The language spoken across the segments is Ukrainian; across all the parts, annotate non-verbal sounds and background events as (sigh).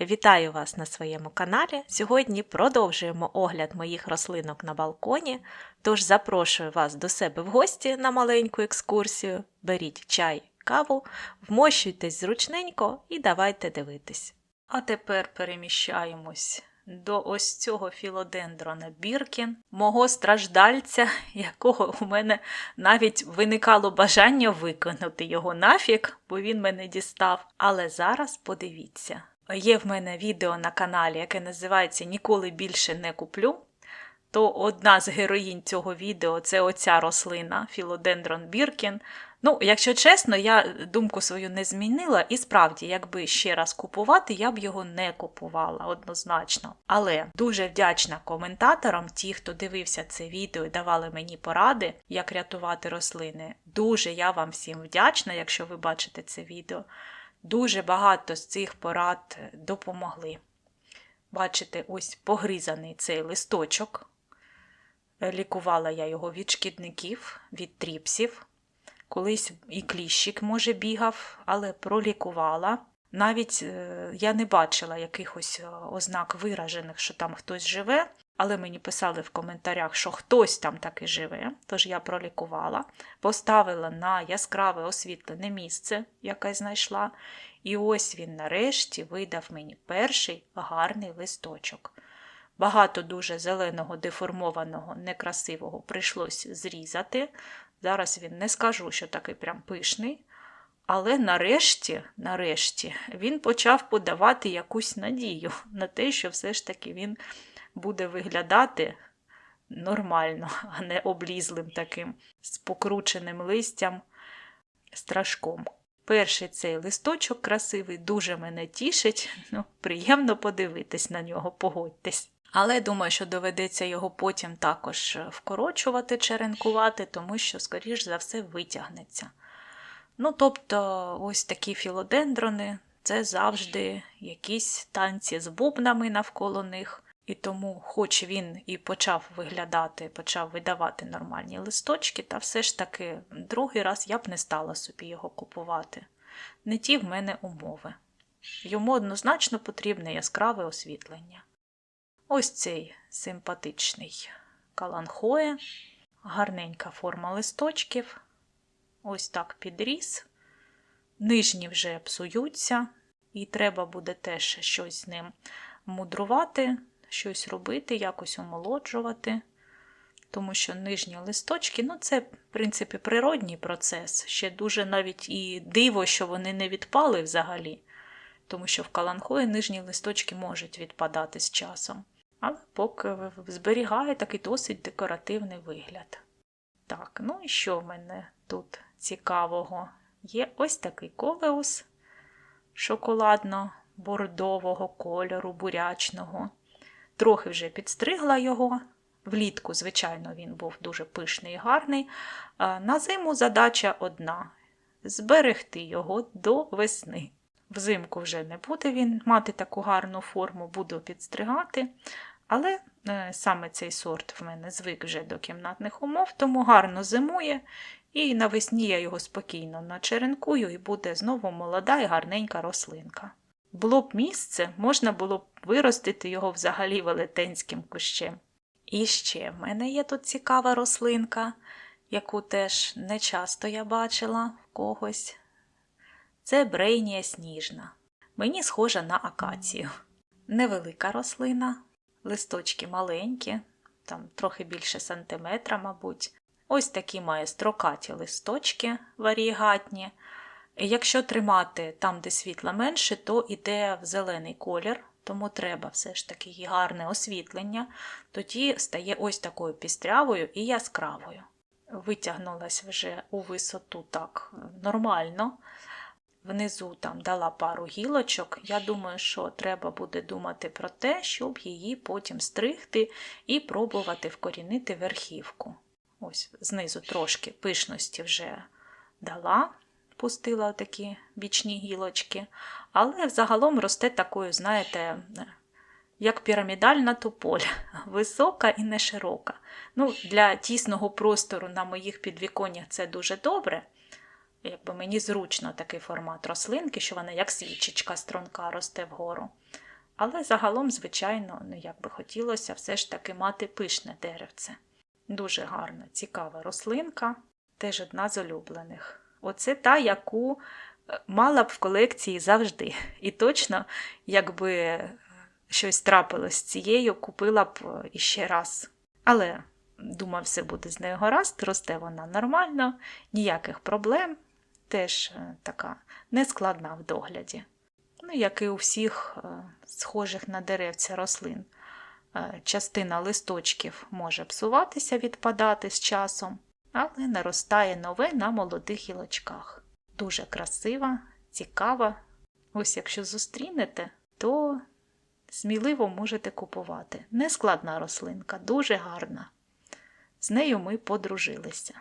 Вітаю вас на своєму каналі. Сьогодні продовжуємо огляд моїх рослинок на балконі. Тож запрошую вас до себе в гості на маленьку екскурсію. Беріть чай, каву, вмощуйтесь зручненько і давайте дивитись. А тепер переміщаємось до ось цього філодендрона Біркін, мого страждальця, якого у мене навіть виникало бажання викинути його нафік, бо він мене дістав. Але зараз подивіться. Є в мене відео на каналі, яке називається Ніколи більше не куплю. То одна з героїнь цього відео це оця рослина Філодендрон Біркін. Ну, якщо чесно, я думку свою не змінила, і справді, якби ще раз купувати, я б його не купувала однозначно. Але дуже вдячна коментаторам, ті, хто дивився це відео і давали мені поради, як рятувати рослини. Дуже я вам всім вдячна, якщо ви бачите це відео. Дуже багато з цих порад допомогли. Бачите, ось погризаний цей листочок. Лікувала я його від шкідників, від тріпсів. Колись і кліщик, може, бігав, але пролікувала. Навіть е, я не бачила якихось е, ознак виражених, що там хтось живе, але мені писали в коментарях, що хтось там таки живе, тож я пролікувала, поставила на яскраве освітлене місце, яке знайшла, і ось він нарешті видав мені перший гарний листочок. Багато дуже зеленого, деформованого, некрасивого прийшлось зрізати. Зараз він не скажу, що такий прям пишний. Але нарешті, нарешті, він почав подавати якусь надію на те, що все ж таки він буде виглядати нормально, (laughs) а не облізлим таким, з покрученим листям, страшком. Перший цей листочок красивий, дуже мене тішить, (laughs) ну, приємно подивитись на нього, погодьтесь. Але думаю, що доведеться його потім також вкорочувати, черенкувати, тому що, скоріш за все, витягнеться. Ну, тобто, ось такі філодендрони це завжди якісь танці з бубнами навколо них. І тому, хоч він і почав виглядати, почав видавати нормальні листочки, та все ж таки другий раз я б не стала собі його купувати. Не ті в мене умови. Йому однозначно потрібне яскраве освітлення. Ось цей симпатичний каланхоє, гарненька форма листочків. Ось так підріс. Нижні вже псуються, і треба буде теж щось з ним мудрувати, щось робити, якось омолоджувати. Тому що нижні листочки, ну це, в принципі, природній процес. Ще дуже навіть і диво, що вони не відпали взагалі. Тому що в каланхої нижні листочки можуть відпадати з часом. Але поки зберігає такий досить декоративний вигляд. Так, ну і що в мене тут цікавого? Є ось такий ковеус шоколадно-бордового кольору, бурячного. Трохи вже підстригла його. Влітку, звичайно, він був дуже пишний і гарний. На зиму задача одна зберегти його до весни. Взимку вже не буде він мати таку гарну форму, буду підстригати. Але е, саме цей сорт в мене звик вже до кімнатних умов, тому гарно зимує, і навесні я його спокійно начеренкую, і буде знову молода і гарненька рослинка. Було б місце, можна було б виростити його взагалі велетенським кущем. І ще в мене є тут цікава рослинка, яку теж не часто я бачила в когось. Це брейнія сніжна. Мені схожа на акацію. Невелика рослина, листочки маленькі, там трохи більше сантиметра, мабуть. Ось такі має строкаті листочки варієгатні. Якщо тримати там, де світла менше, то йде в зелений колір, тому треба все ж таки гарне освітлення, тоді стає ось такою пістрявою і яскравою. Витягнулась вже у висоту так нормально. Внизу там дала пару гілочок. Я думаю, що треба буде думати про те, щоб її потім стригти і пробувати вкорінити верхівку. Ось знизу трошки пишності вже дала, пустила такі бічні гілочки, але взагалом росте такою, знаєте, як пірамідальна тополя, (laughs) висока і не широка. Ну, Для тісного простору на моїх підвіконнях це дуже добре. Якби Мені зручно такий формат рослинки, що вона як свічечка струнка росте вгору. Але загалом, звичайно, ну як би хотілося все ж таки мати пишне деревце. Дуже гарна, цікава рослинка, теж одна з улюблених. Оце та, яку е, мала б в колекції завжди. І точно, якби щось трапилось з цією, купила б е, іще раз. Але, думаю, все буде з нею гаразд, росте вона нормально, ніяких проблем, теж е, така нескладна в догляді. Ну, як і у всіх е, схожих на деревця рослин. Е, Частина листочків може псуватися, відпадати з часом, але наростає нове на молодих гілочках. Дуже красива, цікава. Ось якщо зустрінете, то сміливо можете купувати. Нескладна рослинка, дуже гарна. З нею ми подружилися.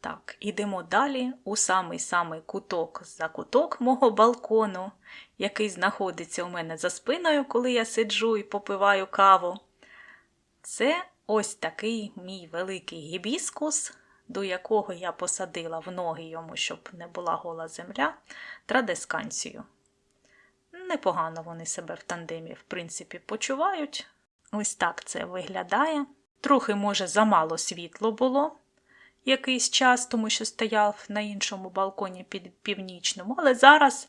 Так, ідемо далі у самий-самий куток за куток мого балкону, який знаходиться у мене за спиною, коли я сиджу і попиваю каву. Це ось такий мій великий гібіскус, до якого я посадила в ноги йому, щоб не була гола земля, традесканцію. Непогано вони себе в тандемі, в принципі, почувають. Ось так це виглядає. Трохи, може, замало світло було якийсь час, тому що стояв на іншому балконі під північному. Але зараз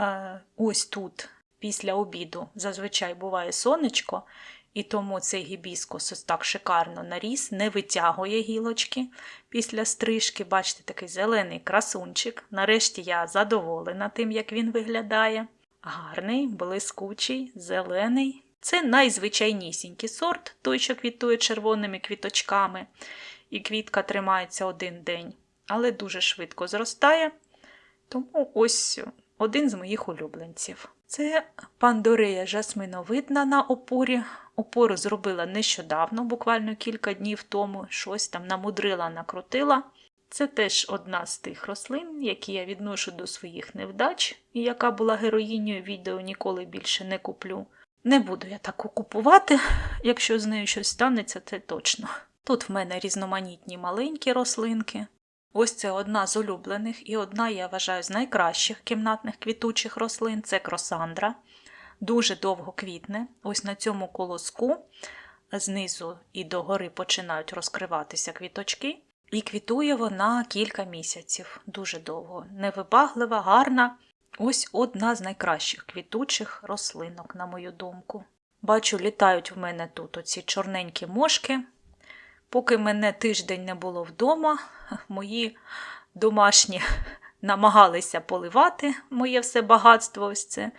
е, ось тут, після обіду, зазвичай буває сонечко, і тому цей гібіскус ось так шикарно наріс, не витягує гілочки після стрижки. Бачите, такий зелений красунчик. Нарешті я задоволена тим, як він виглядає. Гарний, блискучий, зелений. Це найзвичайнісінький сорт, той, що квітує червоними квіточками, і квітка тримається один день, але дуже швидко зростає. Тому ось один з моїх улюбленців. Це пандорея жасминовидна на опорі. Опору зробила нещодавно, буквально кілька днів тому, щось там намудрила, накрутила. Це теж одна з тих рослин, які я відношу до своїх невдач, і яка була героїнею відео ніколи більше не куплю. Не буду я таку купувати, якщо з нею щось станеться, це точно. Тут в мене різноманітні маленькі рослинки. Ось це одна з улюблених і одна, я вважаю, з найкращих кімнатних квітучих рослин це кросандра. Дуже довго квітне. Ось на цьому колоску знизу і догори починають розкриватися квіточки. І квітує вона кілька місяців, дуже довго. Невибаглива, гарна. Ось одна з найкращих квітучих рослинок, на мою думку. Бачу, літають в мене тут оці чорненькі мошки. Поки мене тиждень не було вдома, (laughs) мої домашні намагалися поливати моє все багатство. ось це.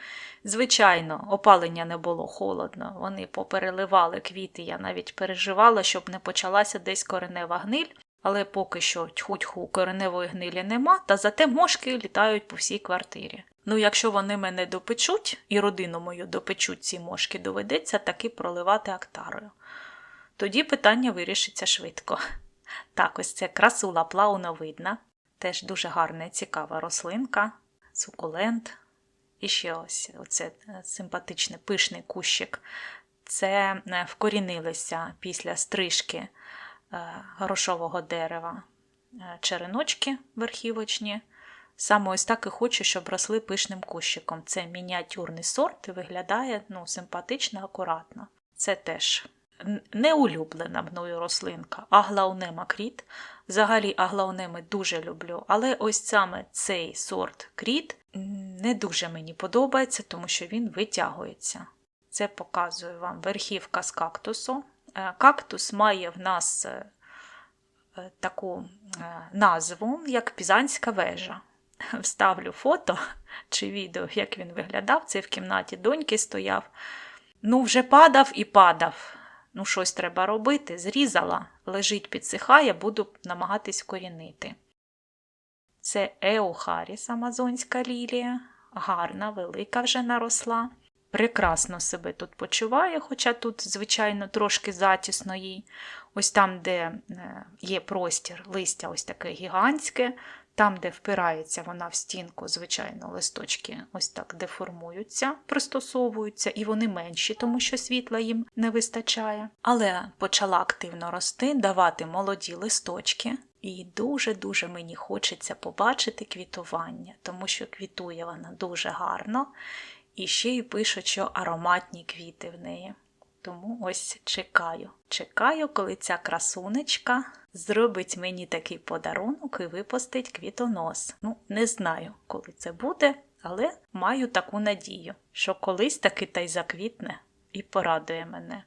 Звичайно, опалення не було холодно. Вони попереливали квіти. Я навіть переживала, щоб не почалася десь коренева гниль. Але поки що тьху-тьху кореневої гнилі нема, та зате мошки літають по всій квартирі. Ну, якщо вони мене допечуть і родину мою допечуть ці мошки, доведеться таки проливати актарою. Тоді питання вирішиться швидко. Так, ось це красула плауновидна, теж дуже гарна і цікава рослинка, сукулент. І ще ось оце симпатичний пишний кущик. Це е, вкорінилися після стрижки грошового дерева череночки верхівочні. Саме ось так і хочу, щоб росли пишним кущиком. Це мініатюрний сорт і виглядає ну, симпатично, акуратно. Це теж не улюблена мною рослинка, аглаунема кріт. Взагалі аглаунеми дуже люблю, але ось саме цей сорт кріт не дуже мені подобається, тому що він витягується. Це показую вам верхівка з кактусу. Кактус має в нас таку назву, як Пізанська вежа. (laughs) Вставлю фото чи відео, як він виглядав. Це в кімнаті доньки стояв. Ну, вже падав і падав. Ну, щось треба робити. Зрізала, лежить, підсихає, буду намагатись корінити. Це Еохаріс, амазонська лілія. Гарна, велика вже наросла. Прекрасно себе тут почуває, хоча тут, звичайно, трошки затісно їй. Ось там, де є простір, листя ось таке гігантське, там, де впирається вона в стінку, звичайно, листочки ось так деформуються, пристосовуються, і вони менші, тому що світла їм не вистачає. Але почала активно рости, давати молоді листочки. І дуже-дуже мені хочеться побачити квітування, тому що квітує вона дуже гарно. І ще й пишуть, що ароматні квіти в неї. Тому ось чекаю. Чекаю, коли ця красунечка зробить мені такий подарунок і випустить квітонос. Ну, не знаю, коли це буде, але маю таку надію, що колись таки та й заквітне і порадує мене.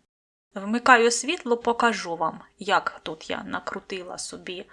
Вмикаю світло, покажу вам, як тут я накрутила собі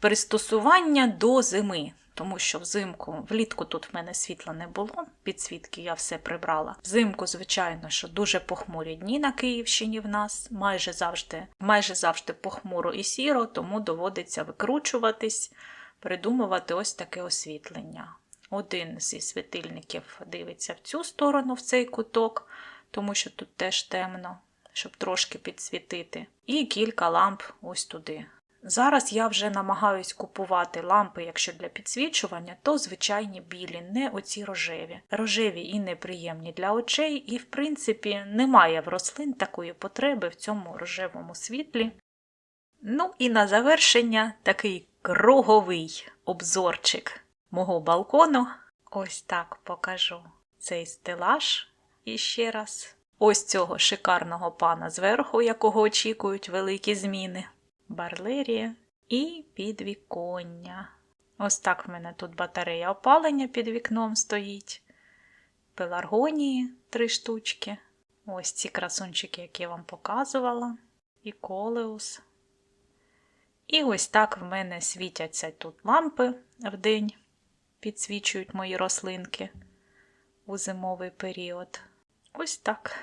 пристосування до зими. Тому що взимку, влітку тут в мене світла не було, підсвітки я все прибрала. Взимку, звичайно, що дуже похмурі дні на Київщині в нас, майже завжди, майже завжди похмуро і сіро, тому доводиться викручуватись, придумувати ось таке освітлення. Один зі світильників дивиться в цю сторону, в цей куток, тому що тут теж темно, щоб трошки підсвітити. І кілька ламп ось туди. Зараз я вже намагаюсь купувати лампи, якщо для підсвічування, то звичайні білі, не оці рожеві. Рожеві і неприємні для очей, і, в принципі, немає в рослин такої потреби в цьому рожевому світлі. Ну і на завершення такий круговий обзорчик мого балкону. Ось так покажу цей стелаж іще раз. Ось цього шикарного пана зверху, якого очікують великі зміни. Барлерія і підвіконня. Ось так в мене тут батарея опалення під вікном стоїть. Пеларгонії три штучки. Ось ці красунчики, які я вам показувала. І колеус. І ось так в мене світяться тут лампи вдень, підсвічують мої рослинки у зимовий період. Ось так.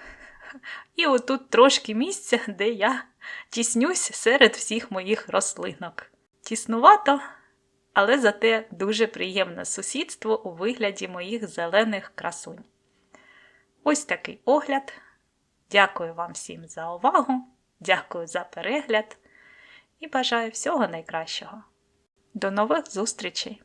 І отут трошки місця, де я тіснюсь серед всіх моїх рослинок. Тіснувато, але зате дуже приємне сусідство у вигляді моїх зелених красунь. Ось такий огляд. Дякую вам всім за увагу, дякую за перегляд і бажаю всього найкращого. До нових зустрічей!